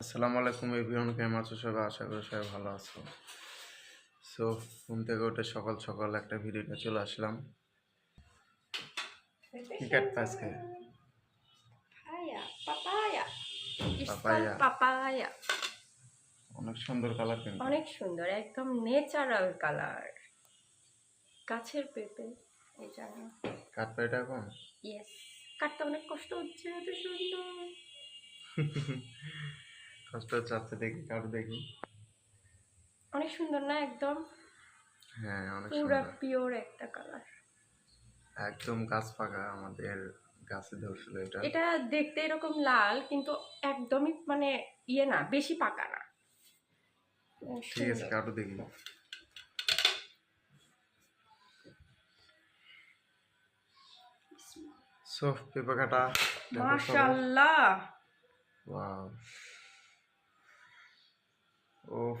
আসসালামু আলাইকুম এভরিওয়ান কেমন আছো সবাই? আশা করি সবাই ভালো আছো। সো ঘুম থেকে উঠে সকাল সকাল একটা ভিডিওটা চলে আসলাম। কি কাটতে আজকে Papaya, papaya. It's Papaya. called papaya. অনেক সুন্দর কালার কিন্তু। অনেক সুন্দর একদম নেচারাল কালার গাছের পেঁপে এই জন্য কাটবে এটা এখন? ইয়েস কাটতে অনেক কষ্ট হচ্ছে এত সুন্দর। কষ্ট হচ্ছে আচ্ছা দেখি কাটু দেখি। অনেক সুন্দর না একদম? হ্যাঁ অনেক পুরা পিওর একটা কালার একদম গাছ পাকা আমাদের গাছে ধরছিল এটা। এটা দেখতে এরকম লাল কিন্তু একদমই মানে ইয়ে না বেশি পাকা না। ঠিক আছে কাটু দেখি। সো পেঁপে কাটা মাশাল্লাহ! ওয়াও ওফ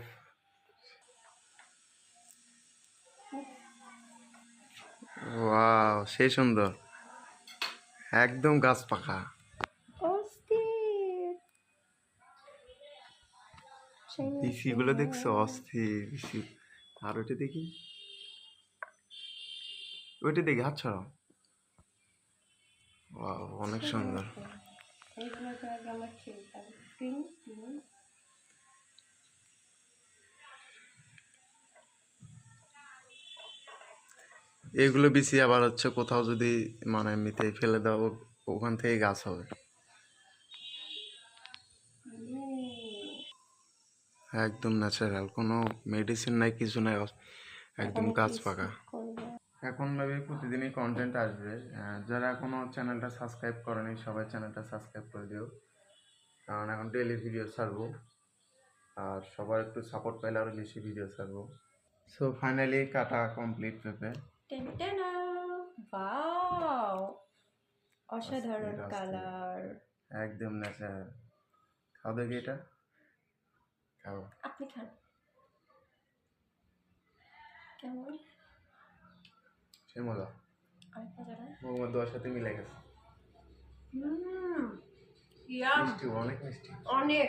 ওয়াও সেই সুন্দর। একদম গাছ পাকা। সেই বিসিগুলো দেখছ? অস্থির আর ওইটা দেখি। ওইটা দেখি হাত ছড়াও অনেক সুন্দর। আগে আমরা খেলতাম টিং টিং এগুলো বিসি আবার হচ্ছে কোথাও যদি মানে এমনিতে ফেলে দাও ওখান থেকে গাছ হবে। একদম ন্যাচারাল কোনো মেডিসিন নাই কিছু নাই একদম গাছ পাকা। এখন ভাবি প্রতিদিনই কন্টেন্ট আসবে। যারা এখনও চ্যানেলটা সাবস্ক্রাইব করেনি সবাই চ্যানেলটা সাবস্ক্রাইব করে দিও। কারণ এখন ডেলি ভিডিও ছাড়বো। আর সবার একটু সাপোর্ট পাইলে আরও বেশি ভিডিও ছাড়বো। সো ফাইনালি কাটা কমপ্লিট পেপে। অসাধারণ কালার একদম ন্যাচারাল খাও দেখি এটা। খাও। আপনি খান। কেমন? না মোহাম্মদ দোয়ার সাথে মিলে গেছে। মিষ্টি অনেক মিষ্টি। অনেক।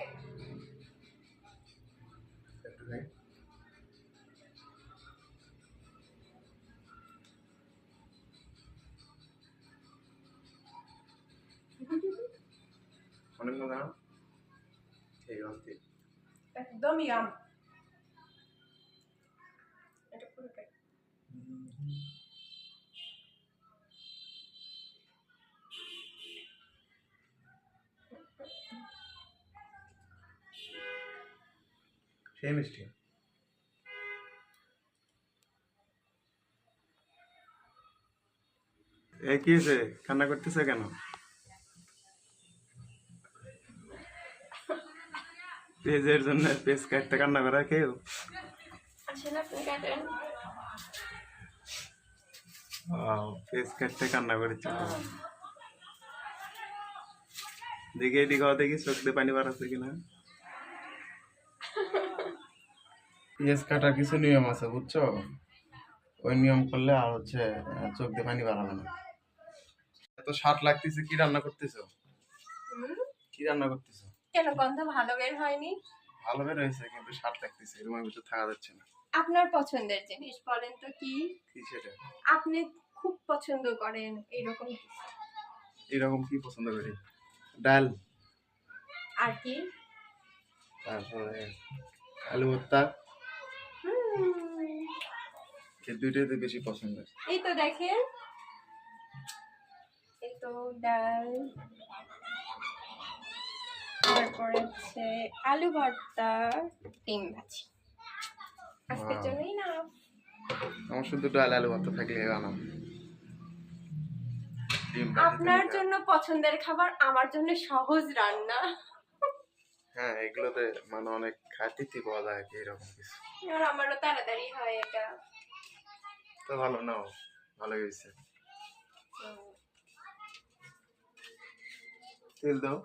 অনেক মজা ঠিক আছে একদম ইয়াম সেই মিষ্টি এ কি হয়েছে? কান্না করতেছে কেন? পেজের জন্য পেজ কাটতে কান্না করা কেউ? আপনি পেজ কাটতে কান্না করেছে দেখি এদিকে দেখি চোখ দিয়ে পানি বার আছে কিনা? পেঁয়াজ কাটার কিছু নিয়ম আছে বুঝছ? ওই নিয়ম করলে আর হচ্ছে চোখ দিয়ে পানি বাড়াবে না। এত স্বাদ লাগতেছে কি রান্না করতেছো? কি রান্না করতেছো? কেন গন্ধ ভালো বের হয়নি? ভালো বের হয়েছে কিন্তু স্বাদ লাগতেছে এর ভিতরে থাকা যাচ্ছে না। আপনার পছন্দের জিনিস বলেন তো কি? কি সেটা? আপনি খুব পছন্দ করেন এরকম। এরকম কি পছন্দ করি? ডাল। আর কি? তারপরে আলু ভর্তা। দুইটাই তো বেশি পছন্দ এই তো দেখেন। এই তো ডাল। তারপরে হচ্ছে আলু ভর্তা ডিম ভাজি। আজকের জন্যই না। আমার শুধু ডাল আলু ভর্তা থাকলে আনাম আপনার জন্য পছন্দের খাবার আমার জন্য সহজ রান্না। হ্যাঁ এগুলোতে মানে অনেক খাতিথি পাওয়া যায় এরকম কিছু। আর আমারও তাড়াতাড়ি হয় এটা। তো ভালো নাও ভালো হয়েছে। তেল দাও।